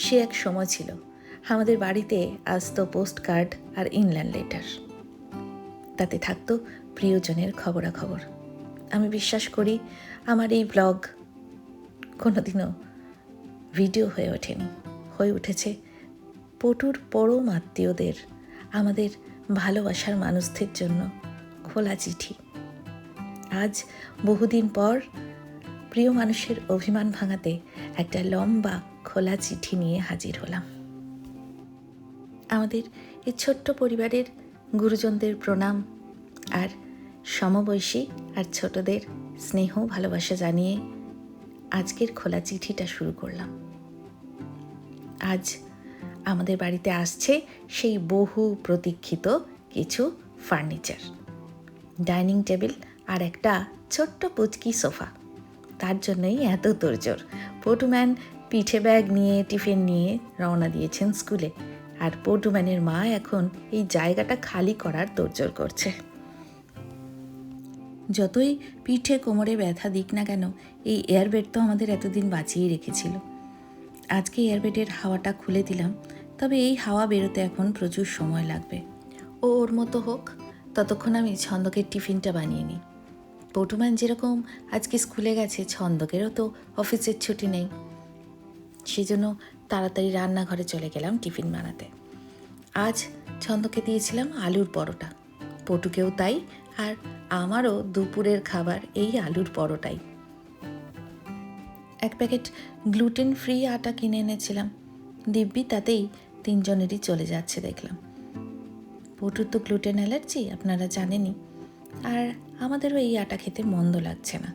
সে এক সময় ছিল। আমাদের বাড়িতে আসতো পোস্ট কার্ড আর ইনল্যান্ড লেটার। তাতে থাকতো প্রিয়জনের খবরাখবর। আমি বিশ্বাস করি আমার এই ব্লগ কোনোদিনও ভিডিও হয়ে ওঠেনি। হয়ে উঠেছে পটুর পরম আত্মীয়দের, আমাদের ভালোবাসার মানুষদের জন্য খোলা চিঠি। আজ বহুদিন পর প্রিয় মানুষের অভিমান ভাঙাতে একটা লম্বা খোলা চিঠি নিয়ে হাজির হলাম। আমাদের এই ছোট্ট পরিবারের গুরুজনদের প্রণাম আর সমবয়সী আর ছোটদের স্নেহ ভালোবাসা জানিয়ে আজকের খোলা চিঠিটা শুরু করলাম। আজ আমাদের বাড়িতে আসছে সেই বহু প্রতীক্ষিত কিছু ফার্নিচার। ডাইনিং টেবিল আর একটা ছোট্ট পুচকি সোফা। তার জন্যই এত তোড়জোড়। পটুম্যান পিঠে ব্যাগ নিয়ে, টিফিন নিয়ে রওনা দিয়েছেন স্কুলে। আর পটুম্যানের মা এখন এই জায়গাটা খালি করার তোড়জোড় করছে। যতই পিঠে কোমরে ব্যথা দিক না কেন, এই এয়ারবেড তো আমাদের এতদিন বাঁচিয়ে রেখেছিল। আজকে এয়ারবেডের হাওয়াটা খুলে দিলাম, তবে এই হাওয়া বেরোতে এখন প্রচুর সময় লাগবে। ও ওর মতো হোক, ততক্ষণ আমি ছন্দকের টিফিনটা বানিয়ে নিই। পটুম্যান যেরকম আজকে স্কুলে গেছে, ছন্দকেরও তো অফিসের ছুটি নেই। সেজন্য তাড়াতাড়ি রান্নাঘরে চলে গেলাম টিফিন বানাতে। আজ ছন্দকে দিয়েছিলাম আলুর পরোটা। পটুকেও তাই, আর আমারও দুপুরের খাবার এই আলুর পরোটাই। এক প্যাকেট গ্লুটেন ফ্রি আটা কিনে এনেছিলাম। দিব্যি তাতেই তিনজনেরই চলে যাচ্ছে দেখলাম। পটুর তো গ্লুটেন অ্যালার্জি, আপনারা জানেনই। আর আমাদেরও এই আটা খেতে মন্দ লাগছে না।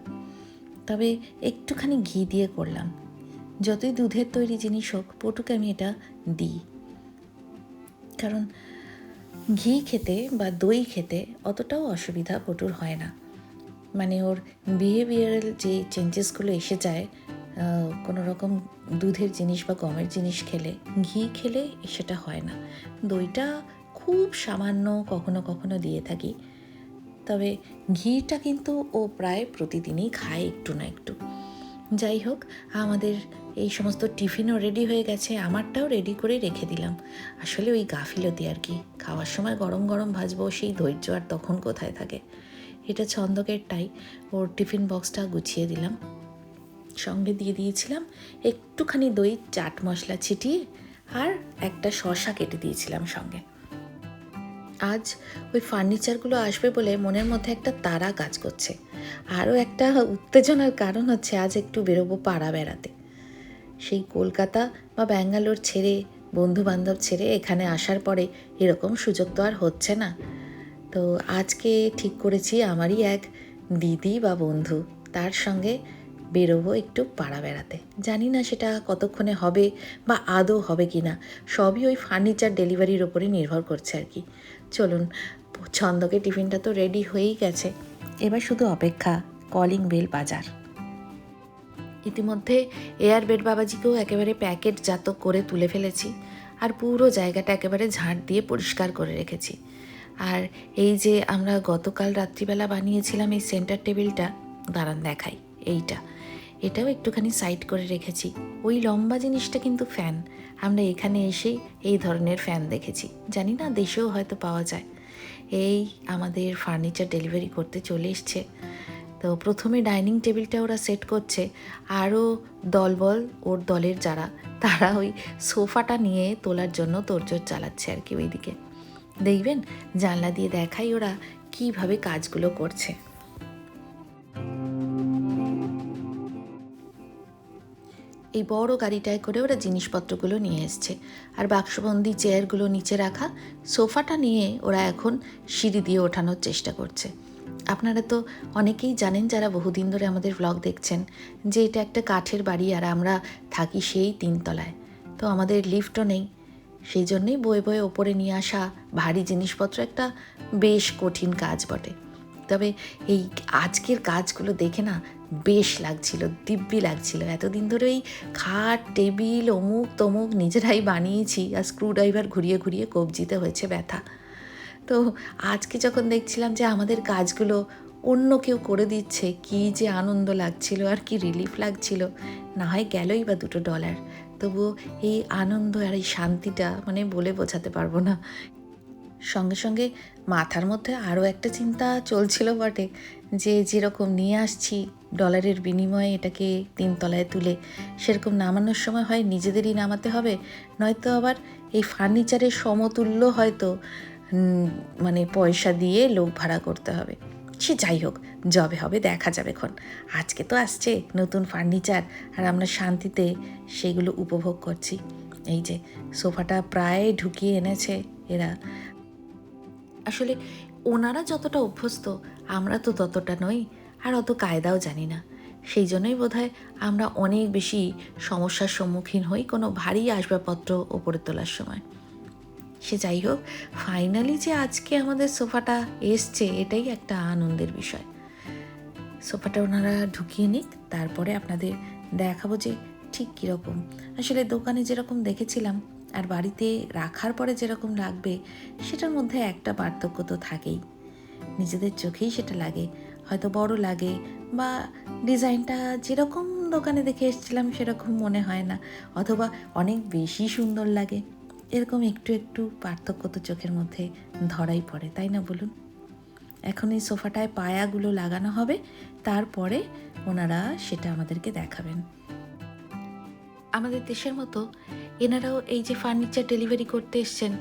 তবে একটুখানি ঘি দিয়ে করলাম। যতই দুধের তৈরি জিনিস হোক, পটুকে আমি এটা দিই। কারণ ঘি খেতে বা দই খেতে অতটাও অসুবিধা পটুর হয় না। মানে ওর বিহেভিয়ারাল যে চেঞ্জেসগুলো এসে যায় কোনো রকম দুধের জিনিস বা গমের জিনিস খেলে, ঘি খেলে সেটা হয় না। দইটা খুব সামান্য কখনো কখনো দিয়ে থাকি। তবে ঘিটা কিন্তু ও প্রায় প্রতিদিনই খায় একটু না একটু। যাই হোক, আমাদের এই সমস্ত টিফিনও রেডি হয়ে গেছে, আমারটাও রেডি করে রেখে দিলাম। আসলে ওই গাফিলতি আর কি, খাওয়ার সময় গরম গরম ভাজবো, সেই ধৈর্য আর তখন কোথায় থাকে? এটা ছন্দকেরটাই ওর টিফিন বক্সটা গুছিয়ে দিলাম। সঙ্গে দিয়ে দিয়েছিলাম একটুখানি দই, চাট মশলা ছিটিয়ে, আর একটা শশা কেটে দিয়েছিলাম সঙ্গে। আজ ওই ফার্নিচারগুলো আসবে বলে মনের মধ্যে একটা তারা কাজ করছে। আরও একটা উত্তেজনার কারণ হচ্ছে আজ একটু বেরোবো পাড়া বেড়াতে। সেই কলকাতা বা ব্যাঙ্গালোর ছেড়ে বন্ধু বান্ধব ছেড়ে এখানে আসার পরে এরকম সুযোগ তো আর হচ্ছে না। তো আজকে ঠিক করেছি আমারই এক দিদি বা বন্ধু, তার সঙ্গে বেরোবো একটু পাড়া বেড়াতে। জানি না সেটা কতক্ষণে হবে বা আদৌ হবে কি না, সবই ওই ফার্নিচার ডেলিভারির ওপরে নির্ভর করছে আর কি। চলুন ছন্দকে টিফিনটা তো রেডি হয়েই গেছে। এবার শুধু অপেক্ষা কলিং বেল বাজার। ইতিমধ্যে এয়ারবেড বাবাজিকেও একেবারে প্যাকেট জাত করে তুলে ফেলেছি আর পুরো জায়গাটা একেবারে ঝাঁট দিয়ে পরিষ্কার করে রেখেছি। আর এই যে আমরা গতকাল রাত্রিবেলা বানিয়েছিলাম এই সেন্টার টেবিলটা দাঁড়ান দেখাই, এইটা। এটাও একটুখানি সাইড করে রেখেছি। ওই লম্বা জিনিসটা কিন্তু ফ্যান আমরা এখানে এসেই এই ধরনের ফ্যান দেখেছি। জানি না, দেশেও হয়তো পাওয়া যায়। এই আমাদের ফার্নিচার ডেলিভারি করতে চলে এসছে। তো প্রথমে ডাইনিং টেবিলটা ওরা সেট করছে। আরও দলবল ওর দলের যারা, তারা ওই সোফাটা নিয়ে তোলার জন্য তোড়জোড় চালাচ্ছে আর কি ওইদিকে। দেখবেন, জানলা দিয়ে দেখাই ওরা কীভাবে কাজগুলো করছে। এই বড় গাড়িটায় করে ওরা জিনিসপত্রগুলো নিয়ে এসছে। আর বাক্সবন্দি চেয়ারগুলো নিচে রাখা, সোফাটা নিয়ে ওরা এখন সিঁড়ি দিয়ে ওঠানোর চেষ্টা করছে। আপনারা তো অনেকেই জানেন যারা বহুদিন ধরে আমাদের ব্লগ দেখছেন যে এটা একটা কাঠের বাড়ি আর আমরা থাকি সেই তিনতলায়। তো আমাদের লিফটও নেই। সেই জন্যেই বয়ে বয়ে ওপরে নিয়ে আসা ভারী জিনিসপত্র একটা বেশ কঠিন কাজ বটে। তবে এই আজকের কাজগুলো দেখে না বেশ লাগছিল, দিব্যি লাগছিল। এতদিন ধরে ওই খাট, টেবিল, অমুক তমুক নিজেরাই বানিয়েছি আর স্ক্রুড্রাইভার ঘুরিয়ে ঘুরিয়ে কবজিতে হয়েছে ব্যথা। তো আজকে যখন দেখছিলাম যে আমাদের কাজগুলো অন্য কেউ করে দিচ্ছে, কি যে আনন্দ লাগছিল আর কি রিলিফ লাগছিল, না হয় গেলই বা দুটো ডলার তবুও এই আনন্দ আর এই শান্তিটা মানে বলে বোঝাতে পারব না। সঙ্গে সঙ্গে মাথার মধ্যে আরও একটা চিন্তা চলছিল বটে, যে যেরকম নিয়ে আসছি ডলারের বিনিময়ে এটাকে তিনতলায় তুলে সেরকম নামানোর সময় হয় নিজেদেরই নামাতে হবে, নয়তো আবার এই ফার্নিচারের সমতুল্য হয়তো মানে পয়সা দিয়ে লোক ভাড়া করতে হবে। সে যাই হোক, যবে হবে, দেখা যাবে খন আজকে তো আসছে নতুন ফার্নিচার আর আমরা শান্তিতে সেগুলো উপভোগ করছি। এই যে সোফাটা প্রায় ঢুকিয়ে এনেছে এরা। আসলে ওনারা যতটা অভ্যস্ত, আমরা তো ততটা নই। আর অত কায়দাও জানি না। সেই জন্যই বোধহয় আমরা অনেক বেশি সমস্যার সম্মুখীন হই কোনো ভারী আসবাবপত্র ওপরে তোলার সময়। সে যাই হোক ফাইনালি যে আজকে আমাদের সোফাটা এসছে, এটাই একটা আনন্দের বিষয়। সোফাটা ওনারা ঢুকিয়ে নিক, তারপরে আপনাদের দেখাবো যে ঠিক কীরকম। আসলে দোকানে যেরকম দেখেছিলাম, আর বাড়িতে রাখার পরে যেরকম লাগবে, সেটার মধ্যে একটা পার্থক্য তো থাকেই। নিজেদের চোখেই সেটা লাগে। হয়তো বড় লাগে বা ডিজাইনটা যেরকম দোকানে দেখে এসেছিলাম সেরকম মনে হয় না। অথবা অনেক বেশি সুন্দর লাগে। এরকম একটু একটু পার্থক্য তো চোখের মধ্যে ধরাই পড়ে, তাই না বলুন? এখন এই সোফাটায় পায়াগুলো লাগানো হবে, তারপরে ওনারা সেটা আমাদেরকে দেখাবেন। আমাদের দেশের মতো এনারাও এই যে ফার্নিচার ডেলিভারি করতে এসছেন,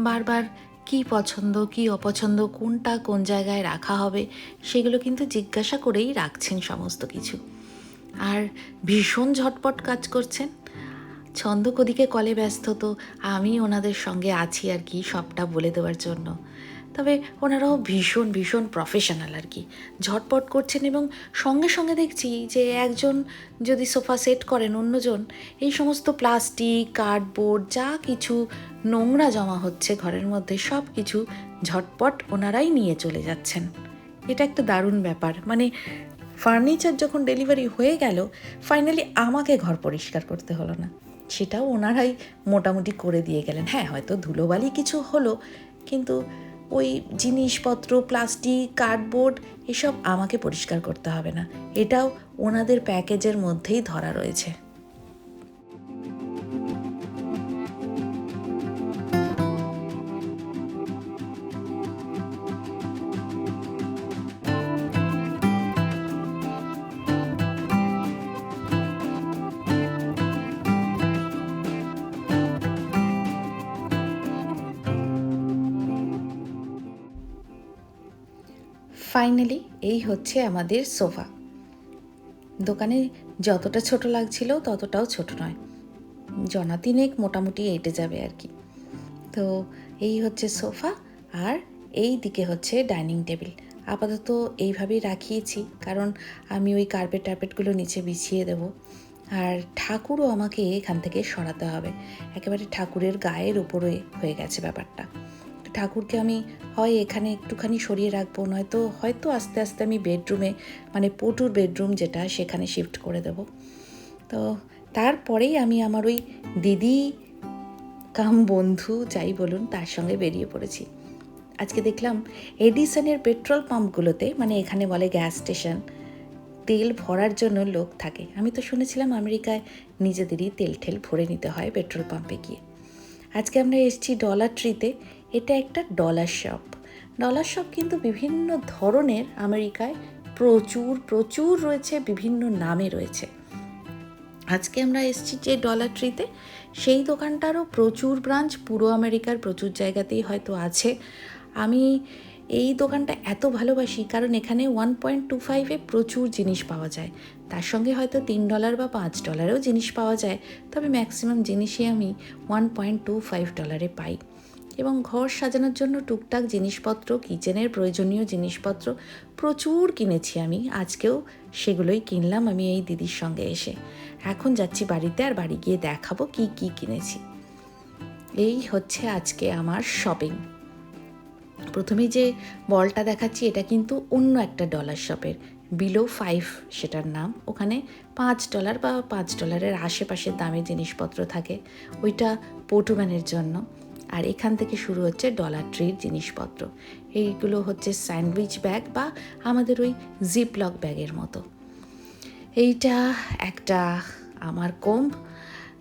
বারবার কি পছন্দ, কি অপছন্দ, কোনটা কোন জায়গায় রাখা হবে, সেগুলো কিন্তু জিজ্ঞাসা করেই রাখছেন সমস্ত কিছু। আর ভীষণ ঝটপট কাজ করছেন। ছন্দ কদিকে কলে ব্যস্ত তো, আমি ওনাদের সঙ্গে আছি আর কি সবটা বলে দেওয়ার জন্য। তবে ওনারাও ভীষণ ভীষণ প্রফেশনাল আর কি। ঝটপট করছেন এবং সঙ্গে সঙ্গে দেখছি যে একজন যদি সোফা সেট করেন অন্যজন, এই সমস্ত প্লাস্টিক, কার্ডবোর্ড, যা কিছু নোংরা জমা হচ্ছে ঘরের মধ্যে, সব কিছু ঝটপট ওনারাই নিয়ে চলে যাচ্ছেন। এটা একটা দারুণ ব্যাপার। মানে ফার্নিচার যখন ডেলিভারি হয়ে গেল ফাইনালি আমাকে ঘর পরিষ্কার করতে হলো না। সেটাও ওনারাই মোটামুটি করে দিয়ে গেলেন। হ্যাঁ হয়তো ধুলোবালি কিছু হলো, কিন্তু ওই জিনিসপত্র, প্লাস্টিক, কার্ডবোর্ড এসব আমাকে পরিষ্কার করতে হবে না। এটাও ওনাদের প্যাকেজের মধ্যেই ধরা রয়েছে। ফাইনালি এই হচ্ছে আমাদের সোফা। দোকানে যতটা ছোট লাগছিল ততটাও ছোট নয়। জনা তিনেক মোটামুটি এঁটে যাবে আর কি। তো এই হচ্ছে সোফা আর এই দিকে হচ্ছে ডাইনিং টেবিল। আপাতত এইভাবেই রাখিয়েছি কারণ আমি ওই কার্পেট টার্পেটগুলো নিচে বিছিয়ে দেব। আর ঠাকুরও আমাকে এখান থেকে সরাতে হবে। একেবারে ঠাকুরের গায়ের ওপরে হয়ে গেছে ব্যাপারটা। ঠাকুরকে আমি হয় এখানে একটুখানি সরিয়ে রাখব, নয়তো হয়তো আস্তে আস্তে আমি বেডরুমে মানে পটুর বেডরুম যেটা সেখানে শিফট করে দেব। তো তারপরেই আমি আমার ওই দিদি কাম বন্ধু যাই বলুন, তার সঙ্গে বেরিয়ে পড়েছি। আজকে দেখলাম এডিসনের পেট্রোল পাম্পগুলোতে মানে এখানে বলে গ্যাস স্টেশন তেল ভরার জন্য লোক থাকে। আমি তো শুনেছিলাম আমেরিকায় নিজেদেরই তেল ঠেল ভরে নিতে হয় পেট্রোল পাম্পে গিয়ে। আজকে আমরা এসেছি ডলার ট্রিতে এটা একটা ডলার শপ ডলার শপ কিন্তু বিভিন্ন ধরনের আমেরিকায় প্রচুর প্রচুর রয়েছে, বিভিন্ন নামে রয়েছে। আজকে আমরা এসেছি যে ডলার ট্রিতে সেই দোকানটারও প্রচুর ব্রাঞ্চ পুরো আমেরিকার প্রচুর জায়গাতেই হয়তো আছে। আমি এই দোকানটা এত ভালোবাসি কারণ এখানে ওয়ান পয়েন্ট টু ফাইভে প্রচুর জিনিস পাওয়া যায়। তার সঙ্গে হয়তো তিন ডলার বা পাঁচ ডলারেও জিনিস পাওয়া যায়, তবে ম্যাক্সিমাম জিনিসই আমি ওয়ান পয়েন্ট টু ফাইভ ডলারে পাই। এবং ঘর সাজানোর জন্য টুকটাক জিনিসপত্র, কিচেনের প্রয়োজনীয় জিনিসপত্র প্রচুর কিনেছি আমি। আজকেও সেগুলোই কিনলাম আমি এই দিদির সঙ্গে এসে। এখন যাচ্ছি বাড়িতে আর বাড়ি গিয়ে দেখাবো কি কি কিনেছি। এই হচ্ছে আজকে আমার শপিং। প্রথমে যে বলটা দেখাচ্ছি, এটা কিন্তু অন্য একটা ডলার শপের বিলো ফাইভ সেটার নাম। ওখানে পাঁচ ডলার বা পাঁচ ডলারের আশেপাশের দামে জিনিসপত্র থাকে। ওইটা পটুম্যানের জন্য। আর এখান থেকে শুরু হচ্ছে ডলার ট্রির জিনিসপত্র। এইগুলো হচ্ছে স্যান্ডউইচ ব্যাগ বা আমাদের ওই জিপলক ব্যাগের মতো। এইটা একটা আমার কোম্ব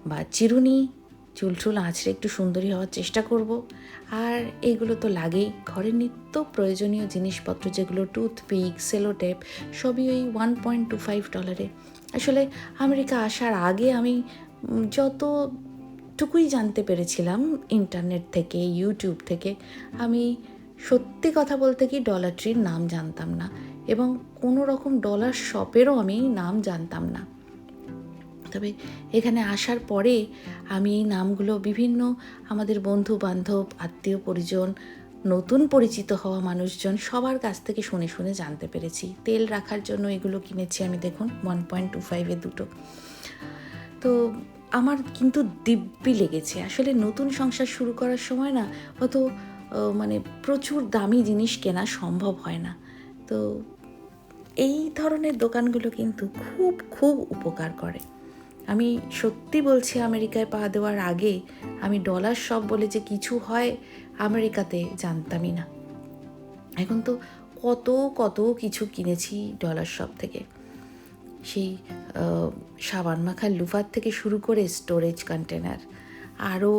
বা চিরুনি। চুল টুল আঁচড়ে একটু সুন্দরী হওয়ার চেষ্টা করব। আর এগুলো তো লাগেই। ঘরের নিত্য প্রয়োজনীয় জিনিসপত্র যেগুলো টুথপিক সেলোটেপ সবই ওই ওয়ান পয়েন্ট টু ফাইভ ডলারে আসলে আমেরিকা আসার আগে আমি উম, যতটুকুই জানতে পেরেছিলাম ইন্টারনেট থেকে ইউটিউব থেকে। আমি সত্যি কথা বলতে কি ডলার ট্রির নাম জানতাম না এবং কোনো রকম ডলার শপেরও আমি নাম জানতাম না। তবে এখানে আসার পরে আমি এই নামগুলো বিভিন্ন আমাদের বন্ধু বান্ধব আত্মীয় পরিজন, নতুন পরিচিত হওয়া মানুষজন সবার কাছ থেকে শুনে শুনে জানতে পেরেছি। তেল রাখার জন্য এগুলো কিনেছি আমি, দেখুন ওয়ান পয়েন্ট টু ফাইভে দুটো। তো আমার কিন্তু দিব্যি লেগেছে। আসলে নতুন সংসার শুরু করার সময় না, অত মানে প্রচুর দামি জিনিস কেনা সম্ভব হয় না। তো এই ধরনের দোকানগুলো কিন্তু খুব খুব উপকার করে। আমি সত্যি বলছি, আমেরিকায় পা দেওয়ার আগে আমি ডলার শপ বলে যে কিছু হয় আমেরিকাতে জানতামই না। এখন তো কত কত কিছু কিনেছি ডলার শপ থেকে। সেই সাবান মাখার লুফার থেকে শুরু করে স্টোরেজ কন্টেনার। আরও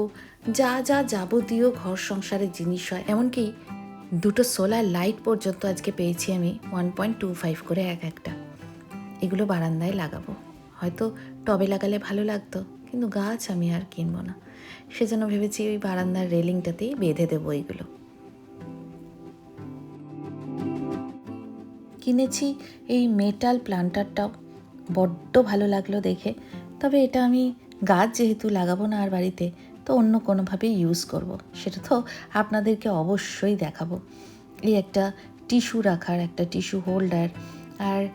যা যা যাবতীয় ঘর সংসারের জিনিস হয়। এমনকি দুটো সোলার লাইট পর্যন্ত আজকে পেয়েছি আমি ওয়ান পয়েন্ট টু ফাইভ করে এক একটা। এগুলো বারান্দায় লাগাবো। হয়তো টবে লাগালে ভালো লাগতো, কিন্তু গাছ আমি আর কিনবো না। সেজন্য ভেবেছি ওই বারান্দার রেলিংটাতেই বেঁধে দেবো এইগুলো কিনেছি এই মেটাল প্লান্টারটাও বড্ড ভালো লাগল দেখে। তবে এটা আমি গাছ যেহেতু লাগাবো না আর বাড়িতে, তো অন্য কোনোভাবেই ইউজ করব। সেটা তো আপনাদেরকে অবশ্যই দেখাবো। এই একটা টিস্যু রাখার, একটা টিস্যু হোল্ডার আর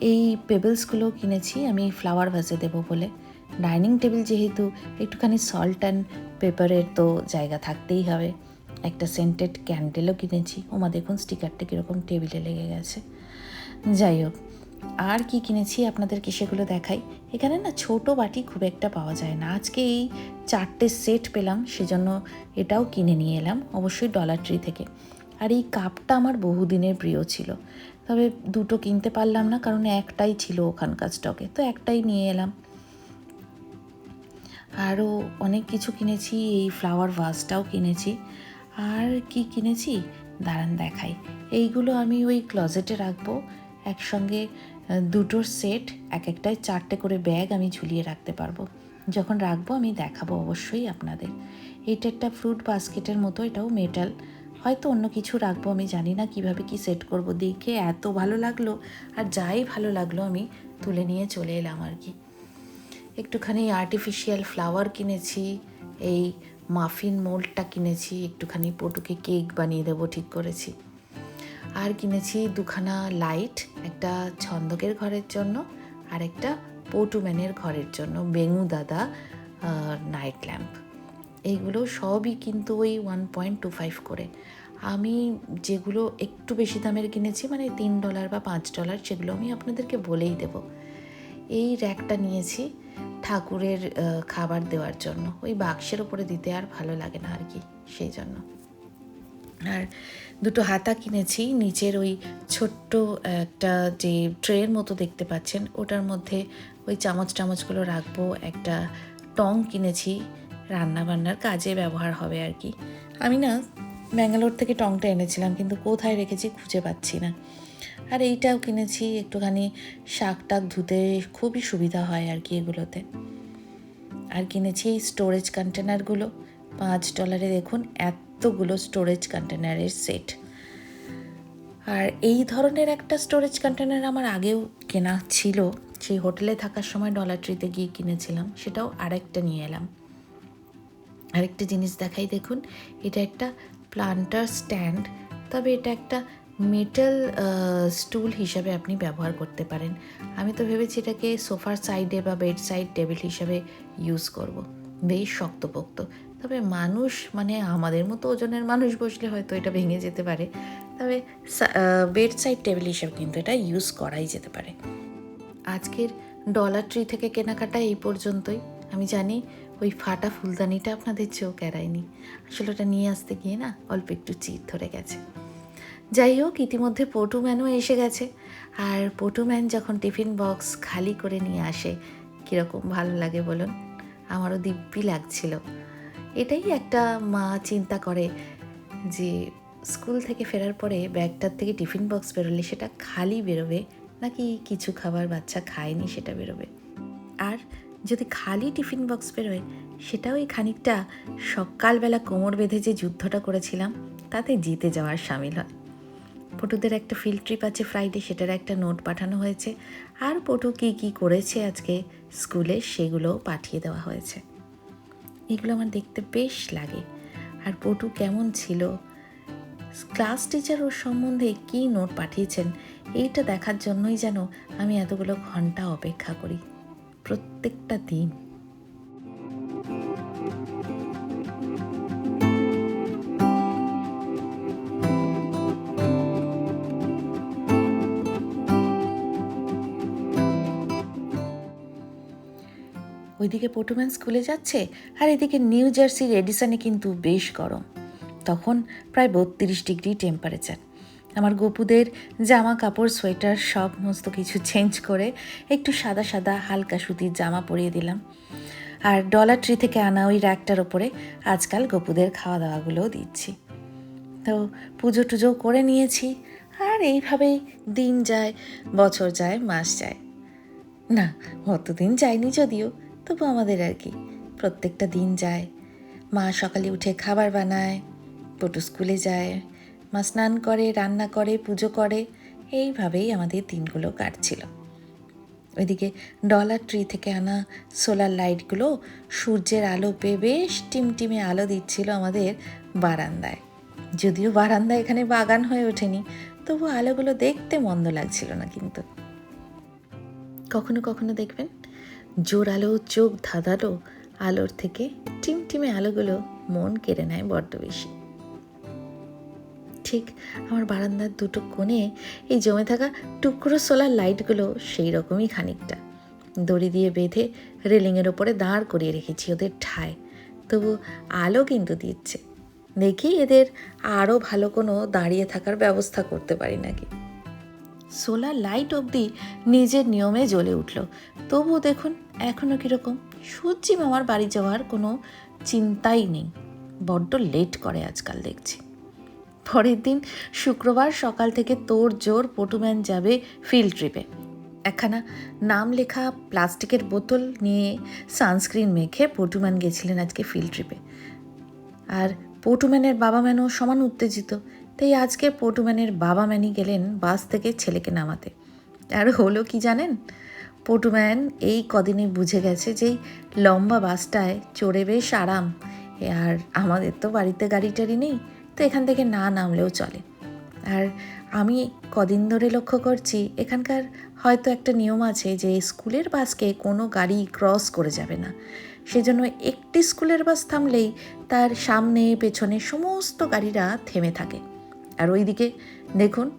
এই পেবেলসগুলো কিনেছি আমি ফ্লাওয়ার ভাসে দেবো বলে। ডাইনিং টেবিল যেহেতু একটুখানি সল্ট অ্যান্ড পেপারের তো জায়গা থাকতেই হবে। একটা সেন্টেড ক্যান্ডেলও কিনেছি। ওমা দেখুন স্টিকারটা কীরকম টেবিলে লেগে গেছে। যাই হোক আর কি কিনেছি আপনাদেরকে সেগুলো দেখাই। এখানে না ছোট বাটি খুব একটা পাওয়া যায় না। আজকে এই চারটে সেট পেলাম, সেজন্য এটাও কিনে নিয়ে এলাম, অবশ্যই ডলার ট্রি থেকে। আর এই কাপটা আমার বহুদিনের প্রিয় ছিল। তবে দুটো কিনতে পারলাম না, কারণ একটাই ছিল ওখানকার স্টকে, তো একটাই নিয়ে এলাম। আরও অনেক কিছু কিনেছি, এই ফ্লাওয়ার ভাসটাও কিনেছি। আর কি কিনেছি? দাঁড়ান দেখাই। এইগুলো আমি ওই ক্লজেটে রাখব, একসঙ্গে দুটোর সেট এক একটায় চারটে করে ব্যাগ আমি ঝুলিয়ে রাখতে পারব। যখন রাখব আমি দেখাবো অবশ্যই আপনাদের। এটা একটা ফ্রুট বাস্কেটের মতো, এটাও মেটাল হয়তো অন্য কিছু রাখব, আমি জানি না কীভাবে কি সেট করব। দেখে এত ভালো লাগল, আর যাই ভালো লাগল, আমি তুলে নিয়ে চলে এলাম আর কি। একটুখানি আর্টিফিশিয়াল ফ্লাওয়ার কিনেছি, এই মাফিন মোল্ডটা কিনেছি, একটুখানি পটুকে কেক বানিয়ে দেবো, ঠিক করেছি। আর কিনেছি দুখানা লাইট, একটা ছন্দকের ঘরের জন্য আর একটা পটুম্যানের ঘরের জন্য বেঙু দাদা নাইট ল্যাম্প এইগুলো সবই কিন্তু ওই ওয়ান পয়েন্ট টু ফাইভ করে। আমি যেগুলো একটু বেশি দামের কিনেছি মানে তিন ডলার বা পাঁচ ডলার সেগুলো আমি আপনাদেরকে বলেই দেব। এই র্যাকটা নিয়েছি ঠাকুরের খাবার দেওয়ার জন্য। ওই বাক্সের ওপরে দিতে আর ভালো লাগে না আর কি, সেই জন্য। আর দুটো হাতা কিনেছি, নিচের ওই ছোট্ট একটা যে ট্রের মতো দেখতে পাচ্ছেন, ওটার মধ্যে ওই চামচ টামচগুলো রাখব, একটা টং কিনেছি রান্না বান্নার কাজে ব্যবহার হবে আর কি। আমি না ব্যাঙ্গালোর থেকে টংটা এনেছিলাম, কিন্তু কোথায় রেখেছি খুঁজে পাচ্ছি না। আর এইটাও কিনেছি, একটুখানি শাক টাক ধুতে খুবই সুবিধা হয় আর কি এগুলোতে। আর কিনেছি এই স্টোরেজ কন্টেনারগুলো পাঁচ ডলারে দেখুন এতগুলো স্টোরেজ কন্টেনারের সেট আর এই ধরনের একটা স্টোরেজ কন্টেনার আমার আগেও কেনা ছিল। সেই হোটেলে থাকার সময় ডলার ট্রিতে গিয়ে কিনেছিলাম। সেটাও আরেকটা নিয়ে এলাম। আরেকটা জিনিস দেখাই দেখুন, এটা একটা প্লান্টার স্ট্যান্ড তবে এটা একটা মেটাল স্টুল হিসাবে আপনি ব্যবহার করতে পারেন। আমি তো ভেবেছি এটাকে সোফার সাইডে বা বেড সাইড টেবিল হিসাবে ইউজ করব। বেশ শক্তপোক্ত। তবে মানুষ মানে আমাদের মতো ওজনের মানুষ বসলে হয়তো এটা ভেঙে যেতে পারে। তবে বেড সাইড টেবিল হিসাবে কিন্তু এটা ইউজ করাই যেতে পারে। আজকের ডলার ট্রি থেকে কেনাকাটা এই পর্যন্তই। আমি জানি ওই ফাটা ফুলদানিটা আপনাদের চোখ এড়ায়নি আসলে ওটা নিয়ে আসতে গিয়ে না অল্প একটু চিট ধরে গেছে। যাই হোক, ইতিমধ্যে পটুম্যানও এসে গেছে। আর পটুম্যান যখন টিফিন বক্স খালি করে নিয়ে আসে, কীরকম ভালো লাগে বলুন? আমারও দিব্যি লাগছিল। এটাই একটা মা চিন্তা করে যে স্কুল থেকে ফেরার পরে ব্যাগটার থেকে টিফিন বক্স বেরোলে সেটা খালি বেরোবে নাকি কিছু খাবার বাচ্চা খায়নি সেটা বেরোবে? আর যদি খালি টিফিন বক্স বেরোয়, সেটাও এই খানিকটা সকালবেলা কোমর বেঁধে যে যুদ্ধটা করেছিলাম, তাতে জিতে যাওয়ার সামিল হয়। পটুদের একটা ফিল্ড ট্রিপ আছে ফ্রাইডে সেটার একটা নোট পাঠানো হয়েছে। আর পটু কী কী করেছে আজকে স্কুলে সেগুলোও পাঠিয়ে দেওয়া হয়েছে। এগুলো আমার দেখতে বেশ লাগে। আর পটু কেমন ছিল? ক্লাস টিচার ওর সম্বন্ধে কী নোট পাঠিয়েছেন? এইটা দেখার জন্যই যেন আমি এতগুলো ঘণ্টা অপেক্ষা করি। প্রত্যেকটা দিন। ওইদিকে পটুম্যান স্কুলে যাচ্ছে আর এদিকে নিউ জার্সির এডিসনে কিন্তু বেশ গরম। তখন প্রায় বত্রিশ ডিগ্রি টেম্পারেচার আমার গপুদের জামা কাপড়, সোয়েটার সব সমস্ত কিছু চেঞ্জ করে একটু সাদা সাদা হালকা সুতির জামা পরিয়ে দিলাম। আর ডলার ট্রি থেকে আনা ওই র্যাকটার ওপরে আজকাল গপুদের খাওয়া দাওয়াগুলোও দিচ্ছি। তো পুজো টুজো করে নিয়েছি আর এইভাবেই দিন যায়, বছর যায়, মাস যায়। না, অতদিন যায়নি যদিও। তবু আমাদের আর কি। প্রত্যেকটা দিন যায়। মা সকালে উঠে খাবার বানায়, পটু স্কুলে যায়, মা স্নান করে, রান্না করে, পুজো করে, এইভাবেই আমাদের দিনগুলো কাটছিল। ওইদিকে ডলার ট্রি থেকে আনা সোলার লাইটগুলো সূর্যের আলো পেয়ে বেশ টিমটিমে আলো দিচ্ছিল আমাদের বারান্দায়। যদিও বারান্দা এখানে বাগান হয়ে ওঠেনি, তবু আলোগুলো দেখতে মন্দ লাগছিল না কিন্তু। কখনো কখনো দেখবেন জোর আলো চোখ ধাঁধালো আলোর থেকে টিমটিমে আলোগুলো মন কেড়ে নেয় বড্ড বেশি। ঠিক আমার বারান্দার দুটো কোণে এই জমে থাকা টুকরো সোলার লাইটগুলো সেই রকমই খানিকটা। দড়ি দিয়ে বেঁধে রেলিংয়ের ওপরে দাঁড় করিয়ে রেখেছি ওদের ঠায়। তবু আলো কিন্তু দিচ্ছে। দেখি এদের আরও ভালো কোনো দাঁড়িয়ে থাকার ব্যবস্থা করতে পারি নাকি? সোলার লাইট অবধি নিজের নিয়মে জ্বলে উঠল। তবুও দেখুন এখনও কীরকম। সূর্যি মামার বাড়ি যাওয়ার কোনো চিন্তাই নেই। বড্ড লেট করে আজকাল দেখছি। পরের দিন শুক্রবার সকাল থেকে তোর জোর পটুম্যান যাবে ফিল্ড ট্রিপে একখানা নাম লেখা প্লাস্টিকের বোতল নিয়ে সানস্ক্রিন মেখে পটুম্যান গেছিলেন আজকে ফিল্ড ট্রিপে আর পটুম্যানের বাবা ম্যানও সমান উত্তেজিত। তাই আজকে পটুম্যানের বাবা ম্যানই গেলেন বাস থেকে ছেলেকে নামাতে। আর হলো কি জানেন? পটুম্যান এই কদিনে বুঝে গেছে যে লম্বা বাসটায় চড়ে বেশ আরাম। আর আমাদের তো বাড়িতে গাড়ি টাড়ি নেই, তো এখান থেকে না নামলেও চলে। আর আমি কদিন ধরে লক্ষ্য করছি, এখানকার হয়তো একটা নিয়ম আছে যে স্কুলের বাসকে কোনো গাড়ি ক্রস করে যাবে না। সেজন্য একটি স্কুলের বাস থামলেই তার সামনে পেছনে সমস্ত গাড়িরা থেমে থাকে। আর ওইদিকে দেখুন,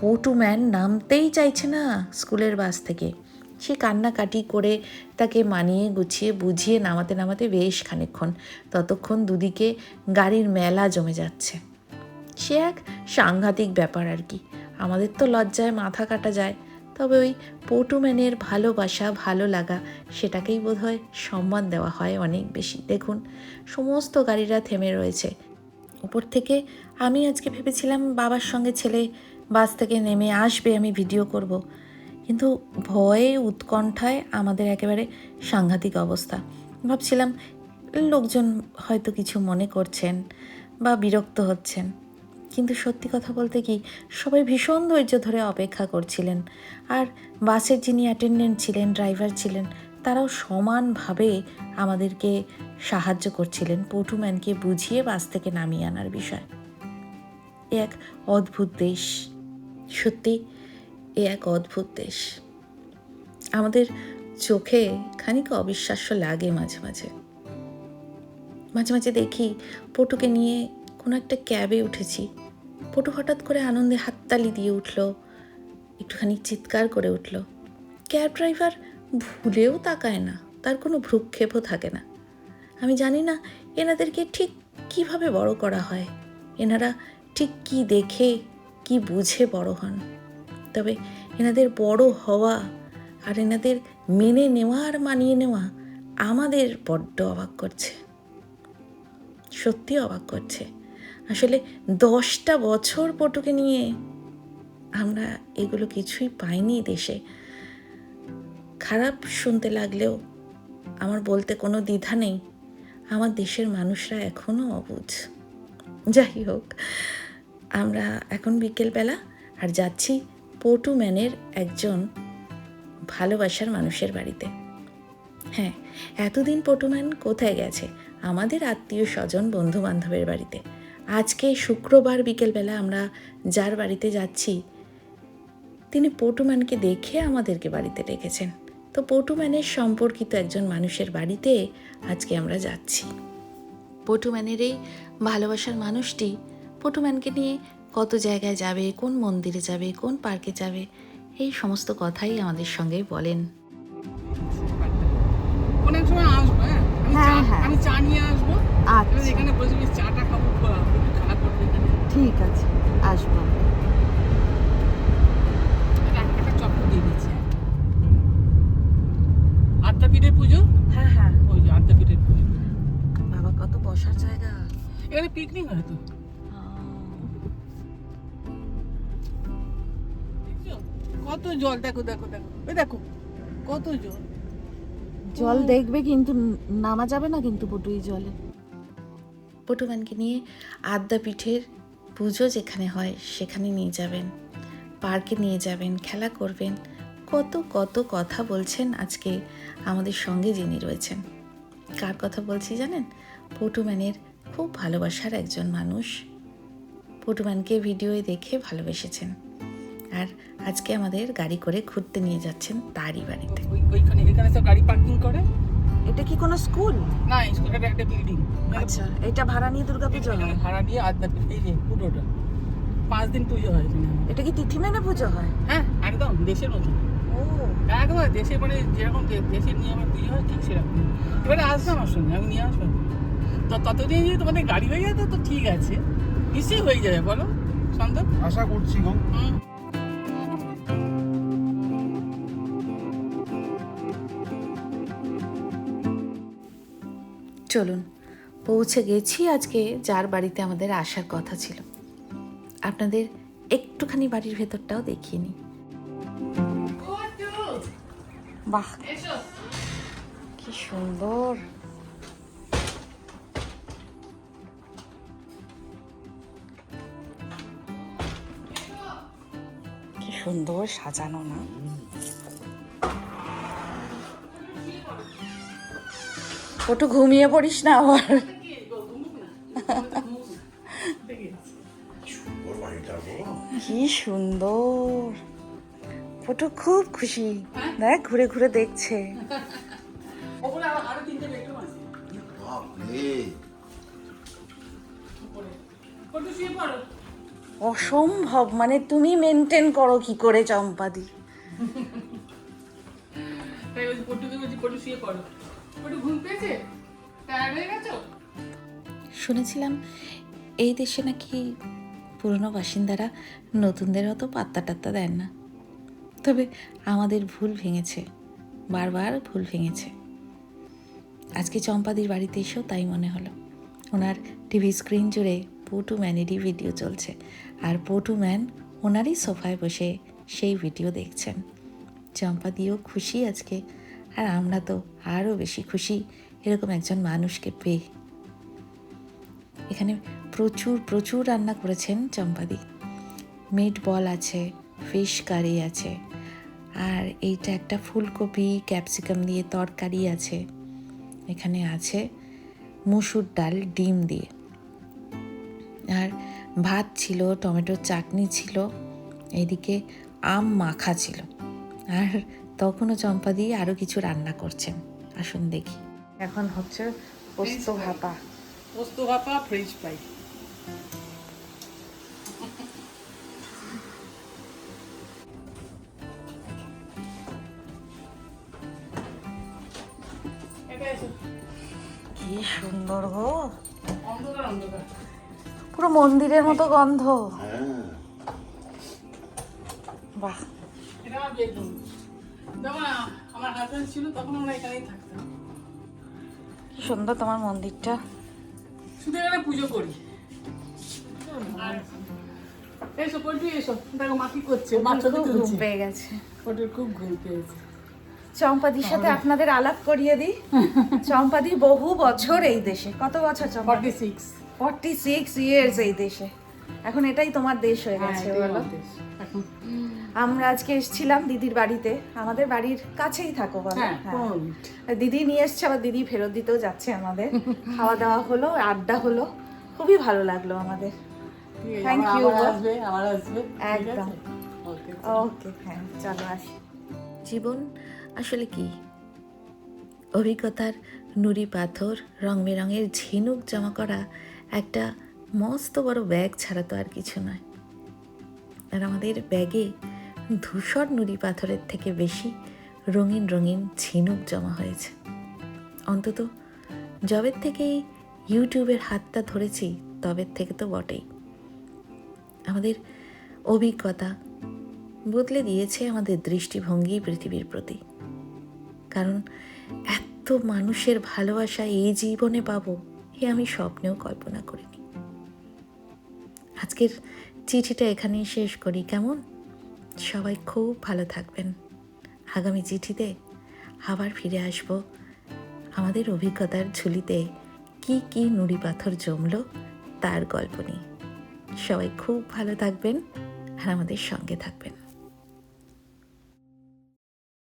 পটু ম্যান নামতেই চাইছে না স্কুলের বাস থেকে। সে কান্নাকাটি করে তাকে মানিয়ে, গুছিয়ে, বুঝিয়ে নামাতে নামাতে বেশ খানিকক্ষণ, ততক্ষণ দুদিকে গাড়ির মেলা জমে যাচ্ছে। সে এক সাংঘাতিক ব্যাপার আর কি। আমাদের তো লজ্জায় মাথা কাটা যায়, তবে ওই পটুম্যানের ভালোবাসা, ভালো লাগা, সেটাকেই বোধহয় সম্মান দেওয়া হয় অনেক বেশি। দেখুন, সমস্ত গাড়িরা থেমে রয়েছে উপর থেকে আমি আজকে ভেবেছিলাম বাবার সঙ্গে ছেলে বাস থেকে নেমে আসবে, আমি ভিডিও করব। কিন্তু ভয়ে, উৎকণ্ঠায় আমাদের একেবারে সাংঘাতিক অবস্থা। ভাবছিলাম লোকজন হয়তো কিছু মনে করছেন বা বিরক্ত হচ্ছেন। কিন্তু সত্যি কথা বলতে কি, সবাই ভীষণ ধৈর্য ধরে অপেক্ষা করছিলেন। আর বাসের যিনি অ্যাটেন্ডেন্ট ছিলেন ড্রাইভার ছিলেন তারাও সমানভাবে আমাদেরকে সাহায্য করছিলেন পটুম্যানকে বুঝিয়ে বাস থেকে নামিয়ে আনার বিষয়। এ এক অদ্ভুত দেশ, সত্যি এ এক অদ্ভুত দেশ। আমাদের চোখে খানিক অবিশ্বাস্য লাগে মাঝে মাঝে। মাঝে মাঝে দেখি পটুকে নিয়ে কোনো একটা ক্যাবে উঠেছি। পটু হঠাৎ করে আনন্দে হাততালি দিয়ে উঠল, একটুখানি চিৎকার করে উঠল। ক্যাব ড্রাইভার ভুলেও তাকায় না, তার কোনো ভ্রুক্ষেপও থাকে না। আমি জানি না এনাদেরকে ঠিক কীভাবে বড় করা হয়, এনারা ঠিক কি দেখে, কি বুঝে বড় হন। তবে এনাদের বড় হওয়া আর এনাদের মেনে নেওয়া আর মানিয়ে নেওয়া আমাদের বড্ড অবাক করছে। সত্যি অবাক করছে। আসলে দশটা বছর পটুকে নিয়ে আমরা এগুলো কিছুই পাইনি দেশে। খারাপ শুনতে লাগলেও আমার বলতে কোনো দ্বিধা নেই। আমার দেশের মানুষরা এখনও অবুঝ। যাই হোক, আমরা এখন বিকেলবেলা আর যাচ্ছি পটু ম্যানের একজন ভালোবাসার মানুষের বাড়িতে। হ্যাঁ এতদিন পটুম্যান কোথায় গেছে? আমাদের আত্মীয় স্বজন বন্ধু বান্ধবের বাড়িতে। আজকে শুক্রবার বিকেলবেলা আমরা যার বাড়িতে যাচ্ছি, তিনি পটুম্যানকে দেখে আমাদেরকে বাড়িতে ডেকেছেন তো পটুম্যানের সম্পর্কিত একজন মানুষের বাড়িতে আজকে আমরা যাচ্ছি। পটুম্যানের এই ভালোবাসার মানুষটি পটুম্যানকে নিয়ে কত জায়গায় যাবে কোন মন্দিরে যাবে কোন পার্কে যাবে এই সমস্ত কথাই আমাদের সঙ্গে বলেন। ঠিক আছে আসব আদ্যাপীঠের পুজো? হ্যাঁ হ্যাঁ। ওই যে আদ্যাপীঠের পুজো। বাবা কত বসার জায়গা। এখানে পিকনিক হয় তো। কত জল দেখো দেখো দেখো। ওই দেখো কত জল। জল দেখবে কিন্তু নামা যাবে না কিন্তু পটুই জলে। পটুম্যানকে নিয়ে আদ্যাপীঠের পুজো যেখানে হয় সেখানে নিয়ে যাবেন। পার্কে নিয়ে যাবেন খেলা করবেন। কত কত কথা বলছেন আজকে আমাদের সঙ্গে যিনি রয়েছেন। কার কথা বলছি জানেন? পটুম্যানের খুব ভালোবাসার একজন মানুষ। পটুম্যানকে ভিডিওয়ে দেখে ভালোবেসেছেন। আর আজকে আমাদের গাড়ি করে ঘুরতে নিয়ে যাচ্ছেন তারই বাড়িতে। ওইখানে এখানে সব গাড়ি পার্কিং করে? এটা কি কোনো স্কুল? না স্কুলের একটা বিল্ডিং আচ্ছা এটা ভাড়া নিয়ে দুর্গাপুজো হয়? ভাড়া দিয়ে আদ্যাপীঠ এই যে পুরোটা পাঁচ দিন পুজো হয় এটা কি তিথি মেনে পুজো হয়? হ্যাঁ একদম দেশের মতো ও। একদম দেশের মানে যেরকম দেশের নিয়মে পুজো হয় ঠিক সেরকম। এবারে আসবে আমার সঙ্গে আমি নিয়ে আসব। তো ততদিন যদি তোমাদের গাড়ি হয়ে যায় তো ঠিক আছে। নিশ্চয়ই হয়ে যাবে বলো। সন্দেহ আশা করছি গো। হুম। চলুন পৌঁছে গেছি আজকে যার বাড়িতে আমাদের আসার কথা ছিল। আপনাদের একটুখানি বাড়ির ভেতরটাও দেখিয়ে নিই। বাহ। কি সুন্দর। কি সুন্দর সাজানো না? ওটু ঘুমিয়ে পড়িস না আবার। কি সুন্দর। ফটো খুব খুশি। দেখ ঘুরে ঘুরে দেখছে। অসম্ভব মানে তুমি মেনটেন করো কি করে চম্পাদি। পটু পটু শুনেছিলাম এই দেশে নাকি পুরনো বাসিন্দারা নতুনদের অত পাত্তা টাত্তা দেন না। তবে আমাদের ভুল ভেঙেছে। বারবার ভুল ভেঙেছে। আজকে চম্পাদির বাড়িতে এসেও তাই মনে হলো। ওনার টিভি স্ক্রিন জুড়ে পটু ম্যানেরই ভিডিও চলছে আর পটু ম্যান ওনারই সোফায় বসে সেই ভিডিও দেখছেন। চম্পাদিও খুশি আজকে আর আমরা তো আরও বেশি খুশি এরকম একজন মানুষকে পেয়ে। এখানে প্রচুর প্রচুর রান্না করেছেন চম্পাদি। মিট বল আছে, ফিশ কারি আছে আর এইটা একটা ফুলকপি ক্যাপসিকাম দিয়ে তরকারি আছে। এখানে আছে মুসুর ডাল ডিম দিয়ে। আর ভাত ছিল টমেটোর চাটনি ছিল এদিকে আম মাখা ছিল। আর তখনও চম্পা দিয়ে আরও কিছু রান্না করছেন। আসুন দেখি। এখন হচ্ছে পোস্ত ভাপা। পোস্ত ভাপা ফ্রেঞ্চ ফ্রাই। সুন্দর গো অন্ধকার অন্ধকার। পুরো মন্দিরের মতো গন্ধ। হ্যাঁ। বাহ। কি সুন্দর তোমার মন্দিরটা। শুধু এখানে পুজো করি। এসো পল্টু এসো। দেখো মা কি করছে। খুব ঘুম পেয়ে গেছে। খুব ঘুম পেয়েছে। চম্পাদির সাথে আপনাদের আলাপ করিয়ে দিই। চম্পাদি বহু বছর এই দেশে। কত বছর Champa forty six forty six years এই দেশে। এখন এটাই তোমার দেশ হয়ে হ্যাঁ, গেছে বলো। আমরা আজকে এসেছিলাম দিদির বাড়িতে। আমাদের বাড়ির কাছেই থাকো বলো। হ্যাঁ হ্যাঁ। দিদি নিয়ে এসছে আবার দিদি ফেরত দিতেও যাচ্ছে আমাদের। খাওয়া দাওয়া হলো আড্ডা হলো। খুবই ভালো লাগল আমাদের। থ্যাংক ঠিক একদম। ওকে হ্যাঁ চলো আসি। জীবন আসলে কি? অভিজ্ঞতার নুড়ি পাথর রং বেরঙের ঝিনুক জমা করা একটা মস্ত বড় ব্যাগ ছাড়া তো আর কিছু নয়। আর আমাদের ব্যাগে ধূসর নুড়ি পাথরের থেকে বেশি রঙিন রঙিন ঝিনুক জমা হয়েছে। অন্তত জবের থেকেই ইউটিউবের হাতটা ধরেছি, তবের থেকে তো বটেই। আমাদের অভিজ্ঞতা বদলে দিয়েছে আমাদের দৃষ্টিভঙ্গি পৃথিবীর প্রতি। কারণ এত মানুষের ভালোবাসা এই জীবনে পাবো এ আমি স্বপ্নেও কল্পনা করিনি। আজকের চিঠিটা এখানেই শেষ করি, কেমন? সবাই খুব ভালো থাকবেন। আগামী চিঠিতে আবার ফিরে আসব আমাদের অভিজ্ঞতার ঝুলিতে কি কি নুড়ি পাথর জমলো তার গল্প নিয়ে। সবাই খুব ভালো থাকবেন আর আমাদের সঙ্গে থাকবেন।